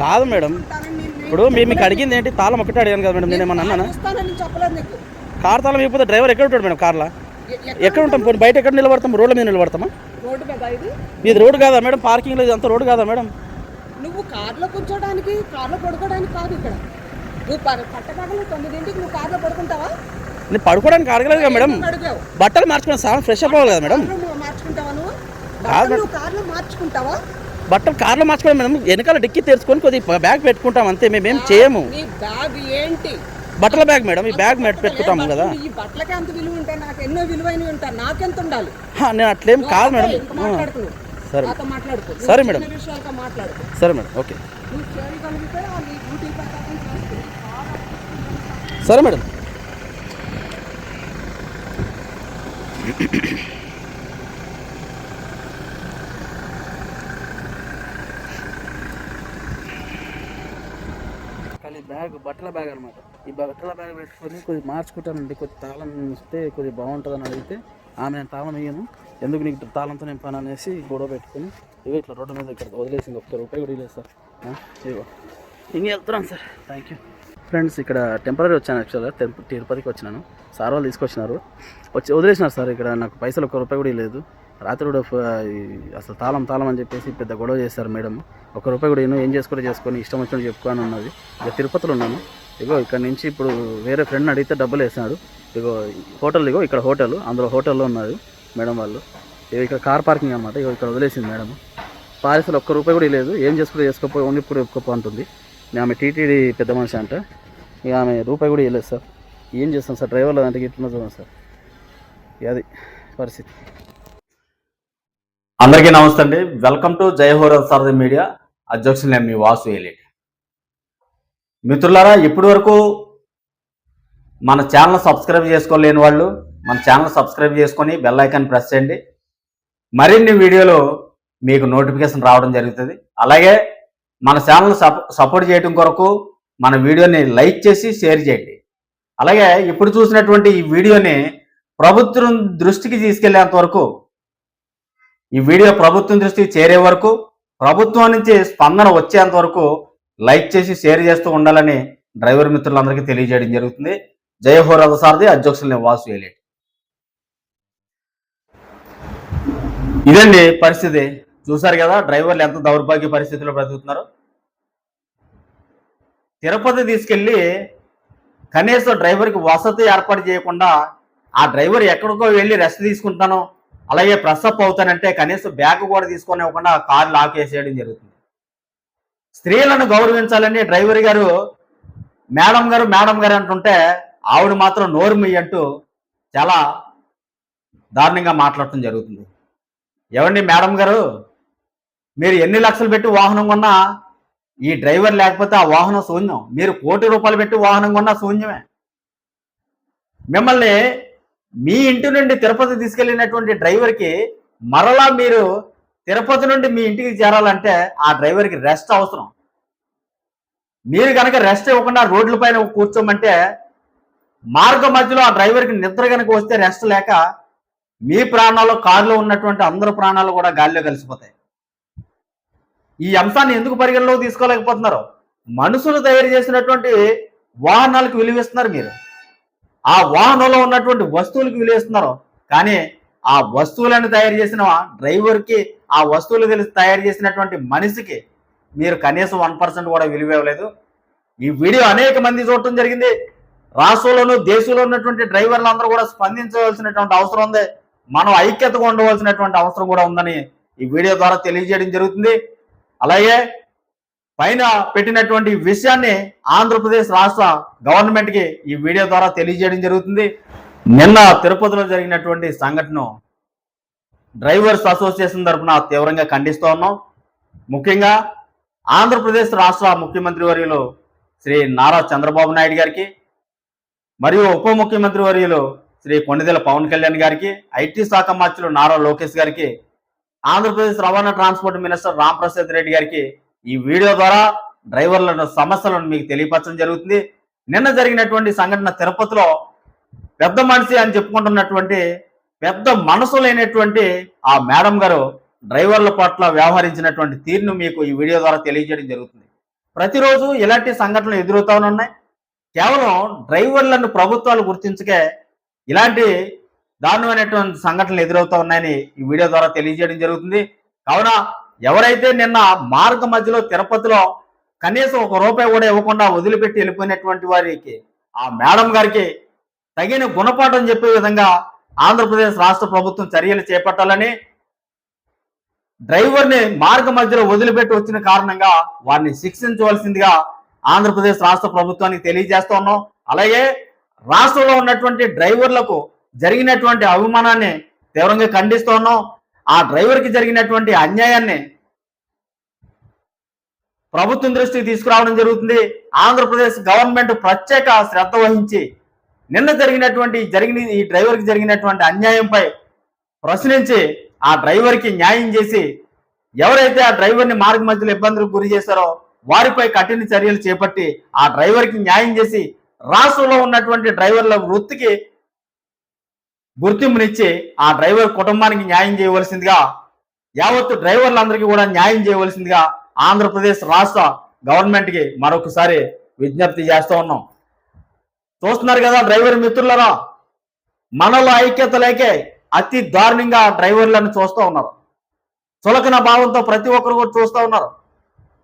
కాదు మేడం. ఇప్పుడు మీ మీకు అడిగింది ఏంటి? తాళం ఒకటే అడిగాను కదా మేడం నేను ఏమన్నా అన్నానా నీకు. కార్ తాళం ఇవ్వకపోతే డ్రైవర్ ఎక్కడ ఉంటాడు మేడం కార్లో? ఎక్కడ ఉంటాం? పోనీ బయట ఎక్కడ నిలబడతాం? రోడ్ల మీద నిలబడతామా? ఇది? రోడ్ కాదా మేడం? పార్కింగ్ లేదు అంత రోడ్ కాదా మేడం? నువ్వు కార్లో కూర్చోడానికి కార్లో పడుకోవడానికి కాదు ఇక్కడ. నువ్వు పట్టపగలు తొమ్మిదింటికి నువ్వు కార్లో పడుకుంటావా? నేను పడుకోవడానికి అడగలేదు కదా మేడం. బట్టలు మార్చుకుని సార్ ఫ్రెష్ అప్ అవ్వాలి కదా మేడం. మార్చుకుంటావా నువ్వు కార్లో మార్చుకుంటావా? బట్టలు కార్లో మార్చుకోవడం మేడం వెనకాల డిక్కి తెరుచుకొని కొద్దిగా బ్యాగ్ పెట్టుకుంటాం అంతే మేమేం చేయము. బ్యాగ్ ఏంటి? బట్టల బ్యాగ్ మేడం ఈ బ్యాగ్ మెట్ పెట్టుకుంటాము కదా. ఈ బట్టలకి అంత విలువ ఉంటాయి నాకు ఎన్నో విలువైనవి ఉంటాయి నాకెంత ఉండాలి? నేను అట్లేం కాదు మేడం. సరే సరే మేడం. సరే మేడం ఓకే. సరే మేడం. బ్యాగ్ బట్టల బ్యాగ్ అనమాట ఈ బట్టల బ్యాగ్ పెట్టుకొని కొద్దిగా మార్చుకుంటానండి. కొద్ది తాళం ఇస్తే కొద్దిగా బాగుంటుందని అడిగితే ఆమె నేను తాళం ఇయ్యను. ఎందుకు నీకు తాళంతో నేను పని అనేసి గొడవ పెట్టుకుని ఇవి ఇట్లా రోడ్డు మీద ఇక్కడ వదిలేసింది. ఒక్క రూపాయి కూడా లేదు సార్. ఇవో ఇంక వెళ్తున్నాను సార్. థ్యాంక్ యూ ఫ్రెండ్స్ ఇక్కడ టెంపరీ వచ్చాను యాక్చువల్గా తిరుపతికి వచ్చినాను. సార్ వాళ్ళు తీసుకొచ్చినారు. వచ్చి వదిలేసినారు సార్. ఇక్కడ నాకు పైసలు ఒక్క రూపాయి కూడా లేదు రాత్రి కూడా అసలు తాళం తాళం అని చెప్పేసి పెద్ద గొడవ చేశారు మేడం. ఒక రూపాయి కూడా నేను ఏం చేసుకోలో చేసుకొని ఇష్టం వచ్చినట్టు చెప్పుకొని ఉన్నది ఇక తిరుపతిలో ఉన్నాను. ఇగో ఇక్కడ నుంచి ఇప్పుడు వేరే ఫ్రెండ్ అడిగితే డబ్బులు వేసినాడు. ఇగో హోటల్ ఇగో ఇక్కడ హోటల్ అందులో హోటల్లో ఉన్నారు మేడం వాళ్ళు. ఇగో ఇక్కడ కార్ పార్కింగ్ అనమాట ఇగో ఇక్కడ వదిలేసింది మేడం. పారిసలు ఒక్క రూపాయి కూడా లేదు. ఏం చేసుకుంటే చేసుకోపో ఓన్లీ ఇప్పుడు ఒప్పుకోపో అంటుంది. నేను ఆమె టీటీడీ పెద్ద మనిషి అంట. ఇక ఆమె రూపాయి కూడా ఇవ్వలేదు సార్. ఏం చేస్తాం సార్? డ్రైవర్లు అంటే ఇట్లా చూడండి సార్. అది పరిస్థితి. అందరికీ నమస్తే అండి. వెల్కమ్ టు జై హోరల్ సారథి మీడియా అధ్యక్షులు మీ వాసు ఏలేటి మిత్రులారా ఇప్పటి వరకు మన ఛానల్ సబ్స్క్రైబ్ చేసుకోలేని వాళ్ళు మన ఛానల్ సబ్స్క్రైబ్ చేసుకొని బెల్ ఐకాన్ ప్రెస్ చేయండి. మరిన్ని వీడియోలు మీకు నోటిఫికేషన్ రావడం జరుగుతుంది. అలాగే మన ఛానల్ సపోర్ట్ చేయడం కొరకు మన వీడియోని లైక్ చేసి షేర్ చేయండి. అలాగే ఇప్పుడు చూసినటువంటి ఈ వీడియోని ప్రభుత్వం దృష్టికి తీసుకెళ్ళేంత వరకు ఈ వీడియో ప్రభుత్వం దృష్టికి చేరే వరకు ప్రభుత్వం నుంచి స్పందన వచ్చేంత వరకు లైక్ చేసి షేర్ చేస్తూ ఉండాలని డ్రైవర్ మిత్రులందరికీ తెలియజేయడం జరుగుతుంది. జయ హో రథసారథి అధ్యక్షుల్ని వాసు ఏలేటి ఇదండి పరిస్థితి. చూసారు కదా డ్రైవర్లు ఎంత దౌర్భాగ్య పరిస్థితిలో బ్రతుకుతున్నారు. తిరుపతి తీసుకెళ్ళి కనీసం డ్రైవర్కి వసతి ఏర్పాటు చేయకుండా ఆ డ్రైవర్ ఎక్కడికో వెళ్ళి రెస్ట్ తీసుకుంటాను అలాగే ప్రెస్అప్ అవుతానంటే కనీసం బ్యాగ్ కూడా తీసుకొని ఇవ్వకుండా కారు లాక్ వేసేయడం జరుగుతుంది. స్త్రీలను గౌరవించాలని డ్రైవర్ గారు మేడం గారు మేడం గారు అంటుంటే ఆవిడ మాత్రం నోరుమి అంటూ చాలా దారుణంగా మాట్లాడటం జరుగుతుంది. ఏమండి మేడం గారు? మీరు ఎన్ని లక్షలు పెట్టి వాహనం కొన్నా ఈ డ్రైవర్ లేకపోతే ఆ వాహనం శూన్యం. మీరు కోటి రూపాయలు పెట్టి వాహనం కొన్నా శూన్యమే. మిమ్మల్ని మీ ఇంటి నుండి తిరుపతి తీసుకెళ్ళినటువంటి డ్రైవర్కి మరలా మీరు తిరుపతి నుండి మీ ఇంటికి చేరాలంటే ఆ డ్రైవర్కి రెస్ట్ అవసరం. మీరు కనుక రెస్ట్ ఇవ్వకుండా రోడ్ల పైన కూర్చోమంటే మార్గ మధ్యలో ఆ డ్రైవర్కి నిద్ర కనుక వస్తే రెస్ట్ లేక మీ ప్రాణాలు కారులో ఉన్నటువంటి అందరి ప్రాణాలు కూడా గాలిలో కలిసిపోతాయి. ఈ అంశాన్ని ఎందుకు పరిగణలోకి తీసుకోలేకపోతున్నారు? మనుషులు తయారు చేసినటువంటి వాహనాలకు విలువిస్తున్నారు మీరు. ఆ వాహనంలో ఉన్నటువంటి వస్తువులకు విలువిస్తున్నారు కానీ ఆ వస్తువులను తయారు చేసిన డ్రైవర్కి ఆ వస్తువులు తెలిసి తయారు చేసినటువంటి మనిషికి మీరు కనీసం వన్ పర్సెంట్ కూడా విలువ ఇవ్వలేదు. ఈ వీడియో అనేక మంది చూడటం జరిగింది. రాష్ట్రంలోనూ దేశంలో ఉన్నటువంటి డ్రైవర్లు అందరూ కూడా స్పందించవలసినటువంటి అవసరం ఉంది. మనం ఐక్యతగా ఉండవలసినటువంటి అవసరం కూడా ఉందని ఈ వీడియో ద్వారా తెలియజేయడం జరుగుతుంది. అలాగే పైన పెట్టినటువంటి విషయాన్ని ఆంధ్రప్రదేశ్ రాష్ట్ర గవర్నమెంట్కి ఈ వీడియో ద్వారా తెలియజేయడం జరుగుతుంది. నిన్న తిరుపతిలో జరిగినటువంటి సంఘటన డ్రైవర్స్ అసోసియేషన్ తరఫున తీవ్రంగా ఖండిస్తూ ఉన్నాం. ముఖ్యంగా ఆంధ్రప్రదేశ్ రాష్ట్ర ముఖ్యమంత్రి వర్యులు శ్రీ నారా చంద్రబాబు నాయుడు గారికి మరియు ఉప ముఖ్యమంత్రి వర్యులు శ్రీ కొండదెల పవన్ కళ్యాణ్ గారికి ఐటీ శాఖ మంత్రులు నారా లోకేష్ గారికి ఆంధ్రప్రదేశ్ రవాణా ట్రాన్స్పోర్ట్ మినిస్టర్ రామ్ ప్రసాద్ రెడ్డి గారికి ఈ వీడియో ద్వారా డ్రైవర్ల సమస్యలను మీకు తెలియపరచడం జరుగుతుంది. నిన్న జరిగినటువంటి సంఘటన తిరుపతిలో పెద్ద మనిషి అని చెప్పుకుంటున్నటువంటి పెద్ద మనసు లేనటువంటి ఆ మేడం గారు డ్రైవర్ల పట్ల వ్యవహరించినటువంటి తీరును మీకు ఈ వీడియో ద్వారా తెలియజేయడం జరుగుతుంది. ప్రతిరోజు ఇలాంటి సంఘటనలు ఎదురవుతూనే ఉన్నాయి. కేవలం డ్రైవర్లను ప్రభుత్వాలు గుర్తించకే ఇలాంటి దారుణమైనటువంటి సంఘటనలు ఎదురవుతూ ఉన్నాయని ఈ వీడియో ద్వారా తెలియజేయడం జరుగుతుంది. కావున ఎవరైతే నిన్న మార్గ మధ్యలో తిరుపతిలో కనీసం ఒక రూపాయి కూడా ఇవ్వకుండా వదిలిపెట్టి వెళ్ళిపోయినటువంటి వారికి ఆ మేడం గారికి తగిన గుణపాఠం చెప్పే విధంగా ఆంధ్రప్రదేశ్ రాష్ట్ర ప్రభుత్వం చర్యలు చేపట్టాలని డ్రైవర్ని మార్గ మధ్యలో వదిలిపెట్టి వచ్చిన కారణంగా వారిని శిక్షించవలసిందిగా ఆంధ్రప్రదేశ్ రాష్ట్ర ప్రభుత్వానికి తెలియజేస్తా ఉన్నాం. అలాగే రాష్ట్రంలో ఉన్నటువంటి డ్రైవర్లకు జరిగినటువంటి అవమానాన్ని తీవ్రంగా ఖండిస్తూ ఉన్నాం. ఆ డ్రైవర్కి జరిగినటువంటి అన్యాయాన్ని ప్రభుత్వం దృష్టికి తీసుకురావడం జరుగుతుంది. ఆంధ్రప్రదేశ్ గవర్నమెంట్ ప్రత్యేక శ్రద్ధ వహించి నిన్న జరిగినటువంటి జరిగిన ఈ డ్రైవర్కి జరిగినటువంటి అన్యాయంపై ప్రశ్నించి ఆ డ్రైవర్కి న్యాయం చేసి ఎవరైతే ఆ డ్రైవర్ని మార్గ మధ్యలో ఇబ్బందులకు గురి చేశారో వారిపై కఠిన చర్యలు చేపట్టి ఆ డ్రైవర్కి న్యాయం చేసి రాష్ట్రంలో ఉన్నటువంటి డ్రైవర్ల వృత్తికి గుర్తింపునిచ్చి ఆ డ్రైవర్ కుటుంబానికి న్యాయం చేయవలసిందిగా యావత్తు డ్రైవర్లందరికీ కూడా న్యాయం చేయవలసిందిగా ఆంధ్రప్రదేశ్ రాష్ట్ర గవర్నమెంట్కి మరొకసారి విజ్ఞప్తి చేస్తూ ఉన్నాం. చూస్తున్నారు కదా డ్రైవర్ మిత్రులరా మనలో ఐక్యత లేకే అతి దారుణంగా డ్రైవర్లను చూస్తూ ఉన్నారు. చులకన భావంతో ప్రతి ఒక్కరు కూడా చూస్తూ ఉన్నారు.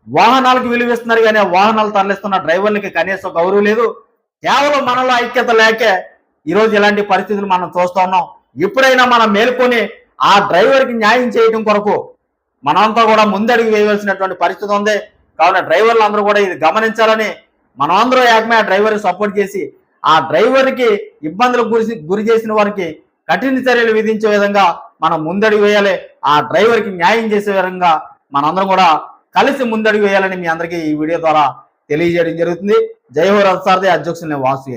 వాహనాలకు విలువిస్తున్నారు కానీ వాహనాలు తరలిస్తున్న డ్రైవర్లకి కనీసం గౌరవం లేదు. కేవలం మనలో ఐక్యత లేకే ఈరోజు ఇలాంటి పరిస్థితులు మనం చూస్తూ ఉన్నాం. ఎప్పుడైనా మనం మేల్కొని ఆ డ్రైవర్కి న్యాయం చేయడం కొరకు మనంతా కూడా ముందడుగు వేయవలసినటువంటి పరిస్థితి ఉంది. కావున డ్రైవర్లు అందరూ కూడా ఇది గమనించాలని మనమందరూ ఏకమే ఆ డ్రైవర్కి సపోర్ట్ చేసి ఆ డ్రైవర్కి ఇబ్బందులకు గురి గురి చేసిన వారికి కఠిన చర్యలు విధించే విధంగా మనం ముందడుగు వేయాలి. ఆ డ్రైవర్కి న్యాయం చేసే విధంగా మనందరం కూడా కలిసి ముందడుగు వేయాలని మీ అందరికీ ఈ వీడియో ద్వారా తెలియజేయడం జరుగుతుంది. జై హో రథసారథి అధ్యక్షులు వాసు